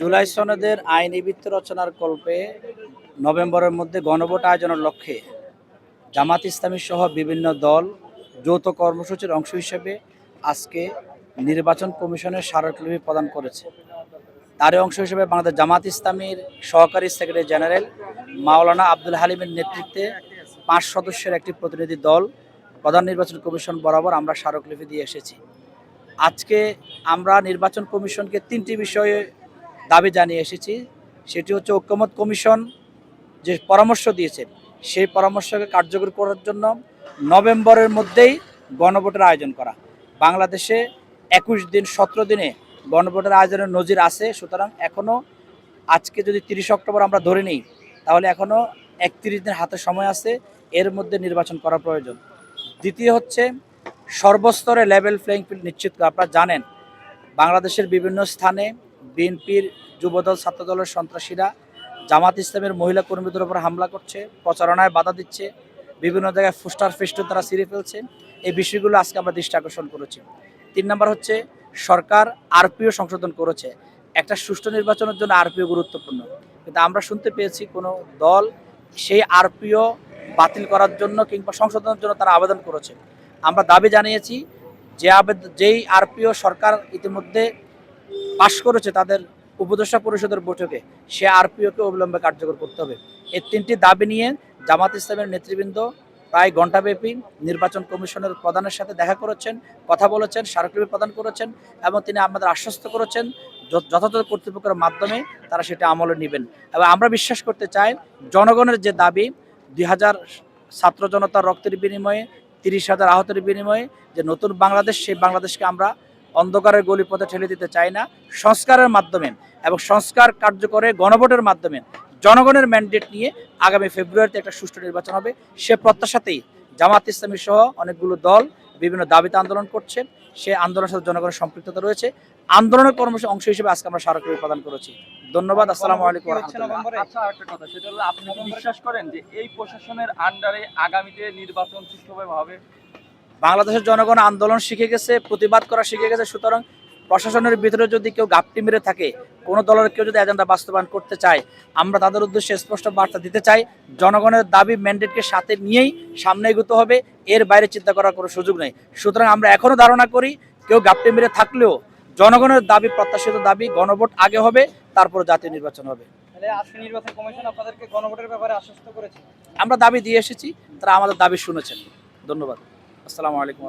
জুলাই সনদের আইনি ভিত্তি রচনার কল্পে নভেম্বরের মধ্যে গণভোট আয়োজনের লক্ষ্যে জামাত ইসলামী সহ বিভিন্ন দল যৌথ কর্মসূচির অংশ হিসেবে আজকে নির্বাচন কমিশনের স্মারকলিপি প্রদান করেছে। তারই অংশ হিসেবে বাংলাদেশ জামাত ইসলামীর সহকারী সেক্রেটারি জেনারেল মাওলানা আব্দুল হালিমের নেতৃত্বে পাঁচ সদস্যের একটি প্রতিনিধি দল প্রধান নির্বাচন কমিশন বরাবর আমরা স্মারকলিপি দিয়ে এসেছি। আজকে আমরা নির্বাচন কমিশনকে তিনটি বিষয়ে দাবি জানিয়ে এসেছি। সেটি হচ্ছে ঐক্যমত কমিশন যে পরামর্শ দিয়েছে, সেই পরামর্শকে কার্যকর করার জন্য নভেম্বরের মধ্যেই গণভোটের আয়োজন করা। বাংলাদেশে একুশ দিন, সতেরো দিনে গণভোটের আয়োজনের নজির আছে, সুতরাং এখনও আজকে যদি তিরিশ অক্টোবর আমরা ধরে নিই, তাহলে এখনও একত্রিশ দিন হাতে সময় আছে, এর মধ্যে নির্বাচন করা প্রয়োজন। দ্বিতীয় হচ্ছে সর্বস্তরে লেভেল প্লেইং ফিল্ড নিশ্চিত আপনারা জানেন, বাংলাদেশের বিভিন্ন স্থানে বিএনপির যুবদল, ছাত্রদলের সন্ত্রাসীরা জামাত ইসলামের মহিলা কর্মীদের উপর হামলা করছে, প্রচারণায় বাধা দিচ্ছে, বিভিন্ন জায়গায় ফুস্টার ফেস্টুন তারা ছিঁড়ে ফেলছে। এই বিষয়গুলো আজকে আমরা দৃষ্টি আকর্ষণ করেছি। তিন নম্বর হচ্ছে, সরকার আরপিও সংশোধন করেছে। একটা সুষ্ঠু নির্বাচনের জন্য আরপিও গুরুত্বপূর্ণ। কিন্তু আমরা শুনতে পেয়েছি কোনো দল সেই আরপিও বাতিল করার জন্য কিংবা সংশোধনের জন্য তারা আবেদন করেছে। আমরা দাবি জানিয়েছি যে আবেদন যেই আরপিও সরকার ইতিমধ্যে পাশ করেছে তাদের উপদেষ্টা পরিষদের বৈঠকে, সে আরপিওকে অবিলম্বে কার্যকর করতে হবে। এই তিনটি দাবি নিয়ে জামাত ইসলামের নেতৃবৃন্দ প্রায় ঘণ্টাব্যাপী নির্বাচন কমিশনের প্রধানের সাথে দেখা করেছেন, কথা বলেছেন, স্মারকলিপি প্রদান করেছেন এবং তিনি আমাদের আশ্বস্ত করেছেন যথাযথ কর্তৃপক্ষের মাধ্যমে তারা সেটা আমলে নেবেন। এবং আমরা বিশ্বাস করতে চাই, জনগণের যে দাবি, দুই হাজার ছাত্র জনতার রক্তের বিনিময়ে তিরিশ হাজার আহতের বিনিময়ে যে নতুন বাংলাদেশ, সেই বাংলাদেশকে আমরা অন্ধকারের গলিপথে ঠেলে দিতে চাই না। সংস্কারের মাধ্যমে এবং সংস্কার কার্যকরে গণভোটের মাধ্যমে জনগণের ম্যান্ডেট নিয়ে আগামী ফেব্রুয়ারিতে একটা সুষ্ঠু নির্বাচন হবে। সে প্রত্যাশাতেই জামাত ইসলামী সহ অনেকগুলো দল বিভিন্ন দাবিতে আন্দোলন করছেন সে আন্দোলনের সাথে জনগণের সম্পৃক্ততা রয়েছে। আন্দোলনের কর্মসূচি অংশ হিসেবে আজকে আমরা স্মারকলিপি প্রদান করেছি। ধন্যবাদ আসসালামু আলাইকুম আচ্ছা একটা কথা সেটা হলো আপনি বিশ্বাস করেন যে এই প্রশাসনের আন্ডারে আগামীতে নির্বাচন সুষ্ঠুভাবে হবে? বাংলাদেশের জনগণ আন্দোলন শিখে গেছে প্রতিবাদ করা শিখে গেছে সুতরাং প্রশাসনের ভিতরে যদি কেউ গাপটি মেরে থাকে কোনো দলের কেউ যদি এজেন্ডা বাস্তবায়ন করতে চায় আমরা তাদের উদ্দেশ্যে স্পষ্ট বার্তা দিতে চাই জনগণের দাবি ম্যান্ডেটকে সাথে নিয়েই সামনে এগোতে হবে এর বাইরে চিন্তা করার কোনো সুযোগ নেই। সুতরাং আমরা এখনও ধারণা করি কেউ গাপটি মেরে থাকলেও জনগণের দাবি প্রত্যাশিত দাবি গণভোট আগে হবে তারপর জাতীয় নির্বাচন হবে। তাহলে আজকে নির্বাচন কমিশন আপনাদেরকে গণভোটের ব্যাপারে আশ্বস্ত করেছে? আমরা দাবি দিয়ে এসেছি তারা আমাদের দাবি শুনেছেন। ধন্যবাদ। আসসালামু আলাইকুম।